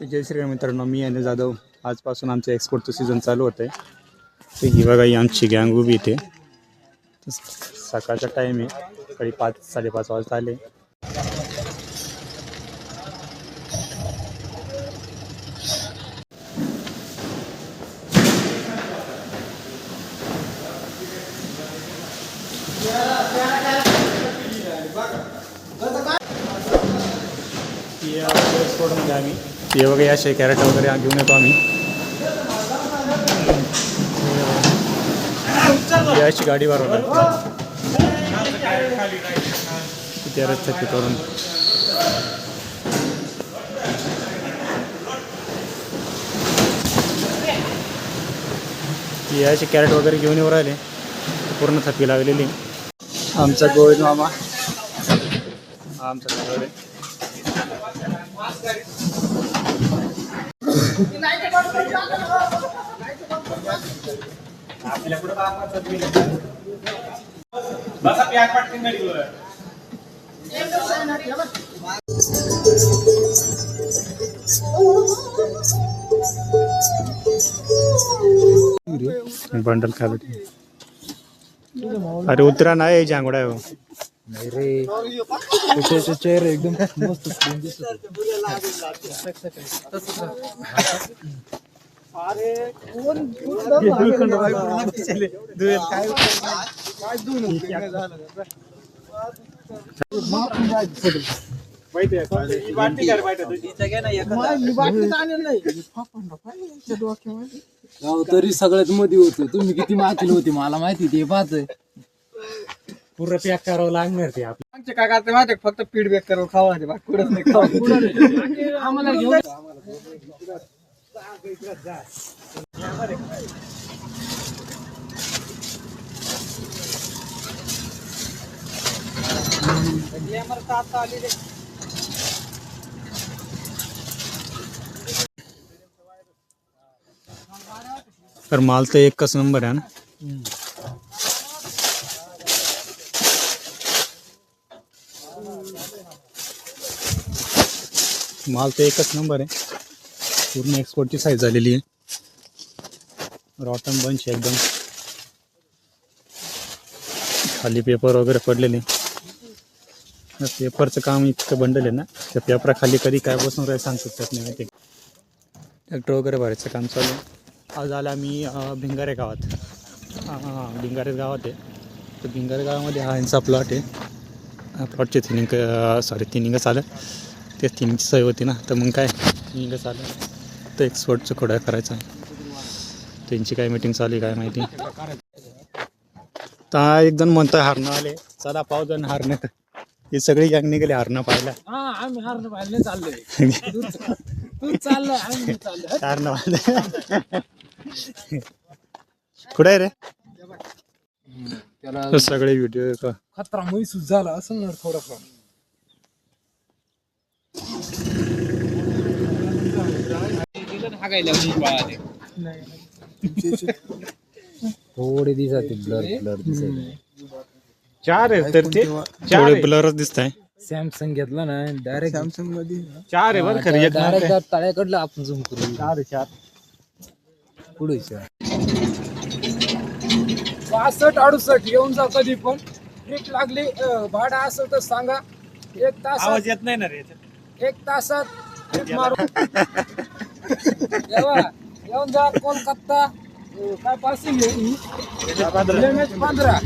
तर जय श्रीराम मित्रांनो मी आणि जाधव. आजपासून आमचं एक्सपोर्टचं सीझन चालू होतं आहे तर ही बघा ही आमची गँग उभी इथे. सकाळचा टाईम आहे. सकाळी पाच साडेपाच वाजता आले. आम्ही. ते वगैरे असे कॅरेट वगैरे घेऊन येतो आम्ही. ही अशी गाडी भरवणार कॅरेट छत्ती करून. ही कॅरेट वगैरे घेऊन येऊ राहिले. पूर्ण थप्पी लागलेली. आमचा गोविंद मामा. हा आमचा गोविंद आहे. बंडल खाली अरे उतरा नाही जांगडा आहे हो. नाही रे. त्याचे चेहरे एकदम मस्त तरी सगळ्यात मध्ये होतो. तुम्ही किती मातील होती मला माहिती ते पाहत पुरं पॅक करावं लागणार ते आपलं आमचे काय करते माहिती? फक्त फीडबॅक करून खावा ते बाकी नाही खावा. आम्हाला घेऊन तर माल तर एकच नंबर आहे ना? माल तर एकच नंबर आहे. पूर्ण एक्सपोर्टची साईज झालेली आहे. रॉटन बंच आहे एकदम. खाली पेपर वगैरे पडलेले. पेपरचं काम इतकं बंडल आहे ना त्या पेपराखाली कधी काय बसून राहील सांगू शकतात नाही माहिती. ट्रॅक्टर वगैरे भरायचं काम चालू आहे. आज आला मी भिंगारे गावात. हां भिंगारे गावात आहे. तर भिंगारे गावामध्ये हा यांचा प्लॉट आहे. प्लॉटचे थिनिंग सॉरी थिनिंगच आलं. ते थिनिंगची सवय होती ना. तर मग काय? थिनिंगच आलं तर एक्सपोर्टचं खोड्या करायचं. आहे त्यांची काय मीटिंग चालू आहे काय माहिती? तर हा एकदम म्हणतं हारणं आले. चला पाव जण हारणे. हे सगळी गँग निघाली हारणं पाहायला. हा आम्ही हारण पाहिलं चाललोय. आम्ही हारणं पाहायला. कुठे आहे रे? सगळे व्हिडिओ खतरा महसूस झाला असं थोडंफार. थोडे दिसत ब्लर ब्लर दिसत चार आहे तर ते थोडे ब्लरच दिसत आहे सॅमसंग घेतला ना डायरेक्ट सॅमसंगमध्ये चार आहे बरं खरं एक डायरेक्ट तळ्याकडलं आपण झूम करू. चार चार. पुढे पासष्ट अडुसष्ट येऊन जा कधी पण. ट्रिप लागली अं, भाडं असेल तर सांगा. एक तास आवाज येत नाही ना रे याच्यात. एक तासात ट्रिप मारू येवा येऊन जा कोलकाता. अं, काय पासिंग पंधरा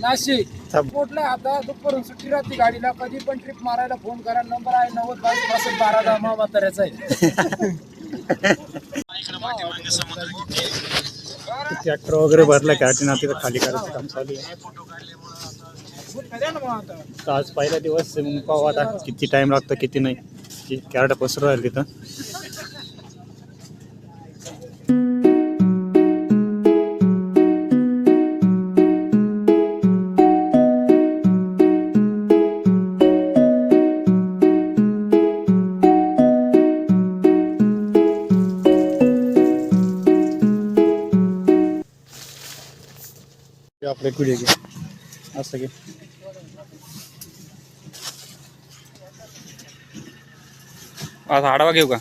नाशिक. पोटला आता दुपारून सुट्टी राहते गाडीला. कधी पण ट्रिप मारायला फोन करा. नंबर आहे नव्वद बावीस पासष्ट बारा दहा मामा म्हाताऱ्याचा आहे. ट्रॅक्टर वगैरे भरलं कॅटीन तिथं खाली करायचं काम चालू आहे. तर आज पहिला दिवस मग पाहू आता किती टाइम लागतो, किती नाही. कॅरेट पसरू राहील तिथं. आता आढावा घेऊ का?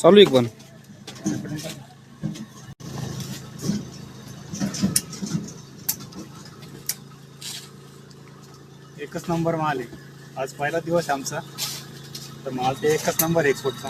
चालू एक पण. एकच नंबर माल आहे. आज पहिला दिवस आहे आमचा. तर माल ते एकच नंबर एक्सपोर्टचा.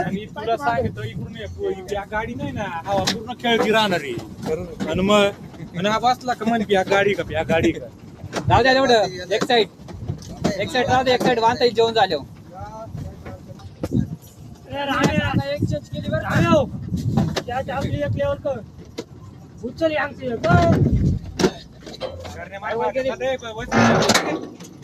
आणि तुला सांगतो इकडून ये, या गाडी नाही ना हवा पूर्ण खेळती राहणार आहे आणि मग आणि हा बसला का म्हण या गाडी का या गाडी का राहू द्या तेवढं एक साईड एक साईड राहू दे एक साईड वांता जेवण झालं एक्सचेंज केली बरं उचल आमची करणे माय वाटत नाही, पण वरती-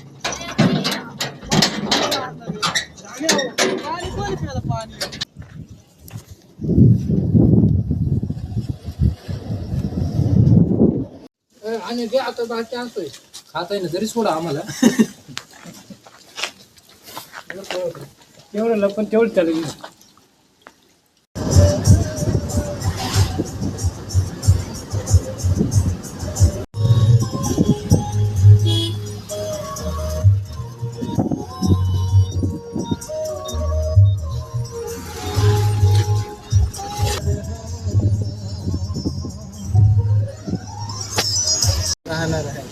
आणि जे आता बाकी आणतोय खाता येईल तरी सोडा आम्हाला. तेवढं लपन तेवढं चालेल